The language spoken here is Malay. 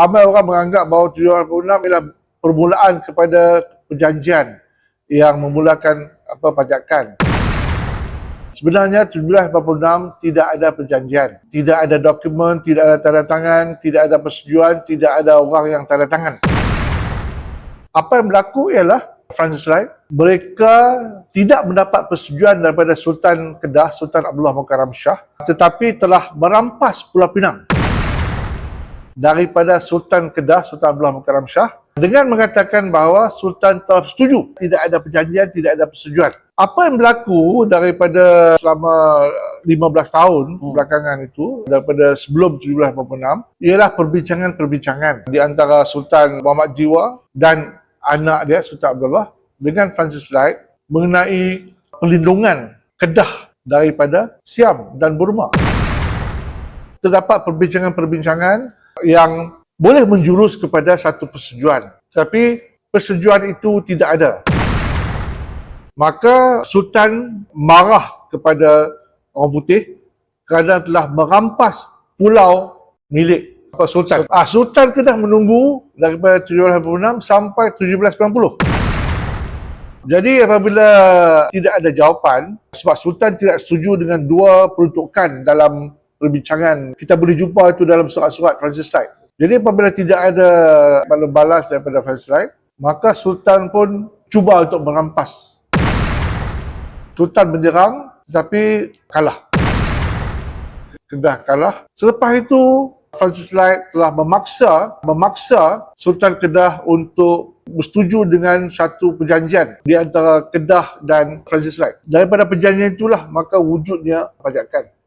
ramai orang menganggap bahawa 786 ialah permulaan kepada perjanjian yang memulakan apa pajakan. Sebenarnya 1786 tidak ada perjanjian, tidak ada dokumen, tidak ada tanda tangan, tidak ada persetujuan, tidak ada orang yang tanda tangan. Apa yang berlaku ialah Francis Wright, mereka tidak mendapat persetujuan daripada Sultan Kedah, Sultan Abdullah Mukarram Shah, tetapi telah merampas Pulau Pinang daripada Sultan Kedah, Sultan Abdullah Mukarram Shah dengan mengatakan bahawa Sultan telah setuju, tidak ada perjanjian, tidak ada persetujuan. Apa yang berlaku daripada selama 15 tahun Hmm. belakangan itu, daripada sebelum 1786, ialah perbincangan-perbincangan di antara Sultan Muhammad Jiwa dan anak dia, Sultan Abdullah, dengan Francis Wright mengenai perlindungan Kedah daripada Siam dan Burma. Terdapat perbincangan-perbincangan yang boleh menjurus kepada satu persetujuan. Tapi persetujuan itu tidak ada. Maka Sultan marah kepada orang putih kerana telah merampas pulau milik Sultan. Ah, Sultan kena menunggu daripada 1786 sampai 1790. Jadi apabila tidak ada jawapan sebab Sultan tidak setuju dengan dua peruntukan dalam perbincangan kita boleh jumpa itu dalam surat-surat Francis Wright. Jadi apabila tidak ada balas daripada Francis Wright, maka Sultan pun cuba untuk merampas. Sultan menyerang tetapi kalah. Kedah kalah. Selepas itu Francis Wright telah memaksa memaksa Sultan Kedah untuk bersetuju dengan satu perjanjian di antara Kedah dan Francis Wright. Daripada perjanjian itulah maka wujudnya pajakan.